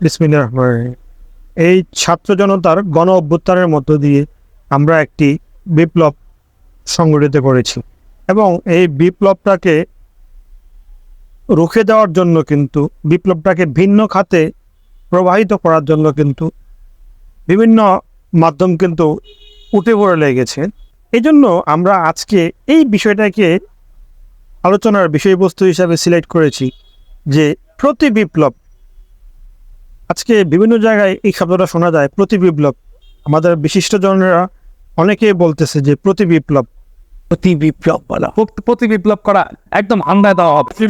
এই ছাত্র জনতার গণ অভ্যুত্থানের মধ্য দিয়ে আমরা একটি বিপ্লব সংগঠিত করেছি এবং এই বিপ্লবটাকে রুখে দেওয়ার জন্য কিন্তু, বিপ্লবটাকে ভিন্ন খাতে প্রবাহিত করার জন্য কিন্তু বিভিন্ন মাধ্যম কিন্তু উঠে পড়ে লেগেছে। এই জন্য আমরা আজকে এই বিষয়টাকে আলোচনার বিষয়বস্তু হিসাবে সিলেক্ট করেছি যে প্রতি বিপ্লব আজকে বিভিন্ন জায়গায় এই শব্দটা শোনা যায় প্রতি বিপ্লব। আমাদের বিশিষ্ট জনেরা অনেকেই বলতেছে যে প্রতি বিপ্লব। প্রতি বিপ্লব বলা। প্রতি- বিপ্লব করা একদম আন্দায় দেওয়া হবে।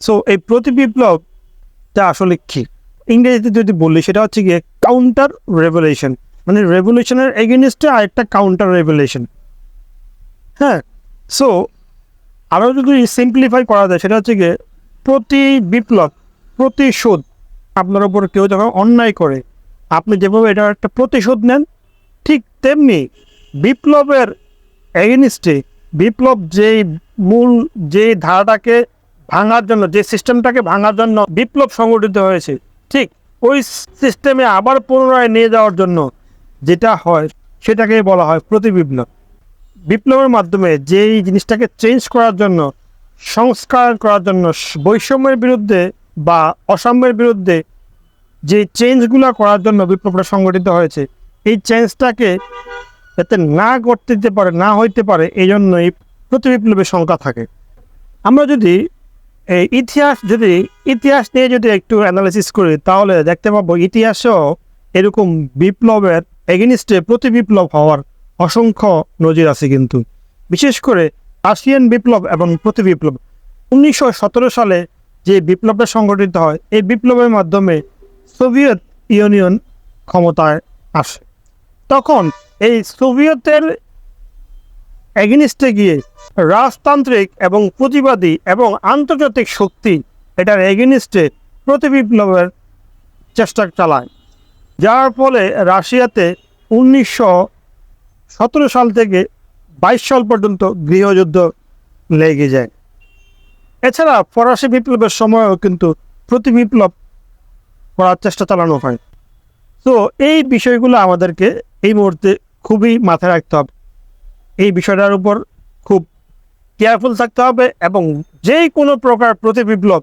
সো এই প্রতি বিপ্লবটা আসলে কি? ইংরেজিতে যদি বললি সেটা হচ্ছে গিয়ে কাউন্টার রেভলিউশন মানে রেভলিউশনের এগেনিস্টে আরেকটা কাউন্টার রেভলিউশন হ্যাঁ সো আরও যদি সিম্পলিফাই করা যায় সেটা হচ্ছে গিয়ে প্রতি বিপ্লব প্রতিশোধ আপনার ওপর কেউ যখন অন্যায় করে, আপনি যেভাবে এটার একটা প্রতিশোধ নেন, ঠিক তেমনি বিপ্লবের এগেনিস্টে বিপ্লব যেই মূল যে ধারাটাকে ভাঙার জন্য, যে সিস্টেমটাকে ভাঙার জন্য বিপ্লব সংগঠিত হয়েছে, ঠিক ওই সিস্টেমে আবার পুনরায় নিয়ে যাওয়ার জন্য যেটা হয়, সেটাকে বলা হয় প্রতি বিপ্লব বিপ্লবের মাধ্যমে যেই জিনিসটাকে চেঞ্জ করার জন্য, সংস্কার করার জন্য, বৈষম্যের বিরুদ্ধে বা অসাম্যের বিরুদ্ধে যে চেঞ্জগুলো করার জন্য বিপ্লবটা সংগঠিত হয়েছে, এই চেঞ্জটাকে যাতে না করতে দিতে পারে, না হইতে পারে এই জন্যই প্রতি বিপ্লবের সংখ্যা থাকে। আমরা যদি এই ইতিহাস, যদি ইতিহাস নিয়ে যদি একটু অ্যানালাইসিস করি, তাহলে দেখতে পাবো ইতিহাসেও এরকম বিপ্লবের এগেনিস্টে প্রতি বিপ্লব হওয়ার অসংখ্য নজির আছে কিন্তু। বিশেষ করে রাশিয়ান বিপ্লব এবং প্রতি বিপ্লব। উনিশশো সতেরো সালে যে বিপ্লবটা সংগঠিত হয়, এই বিপ্লবের মাধ্যমে সোভিয়েত ইউনিয়ন ক্ষমতায় আসে। তখন এই সোভিয়েতের এগেনিস্টে গিয়ে রাজতান্ত্রিক এবং প্রতিবাদী এবং আন্তর্জাতিক শক্তি এটার এগেনিস্টে প্রতি বিপ্লবের চেষ্টা চালায়। যার ফলে রাশিয়াতে উনিশশো সতেরো সাল থেকে বাইশ সাল পর্যন্ত গৃহযুদ্ধ লেগে যায়। এছাড়া ফরাসি বিপ্লবের সময়ও কিন্তু প্রতি বিপ্লব করার চেষ্টা চালানো হয়। তো এই বিষয়গুলো আমাদেরকে এই মুহূর্তে খুবই মাথায় রাখতে হবে। এই বিষয়টার উপর খুব কেয়ারফুল থাকতে হবে এবং যেই কোনো প্রকার প্রতি বিপ্লব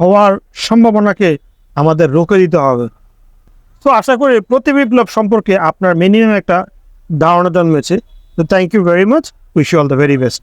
হওয়ার সম্ভাবনাকে আমাদের রোকে দিতে হবে। তো আশা করি প্রতি বিপ্লব সম্পর্কে আপনার মিনিমাম একটা ধারণা জন্মেছে। তো thank you very much wish you all the very best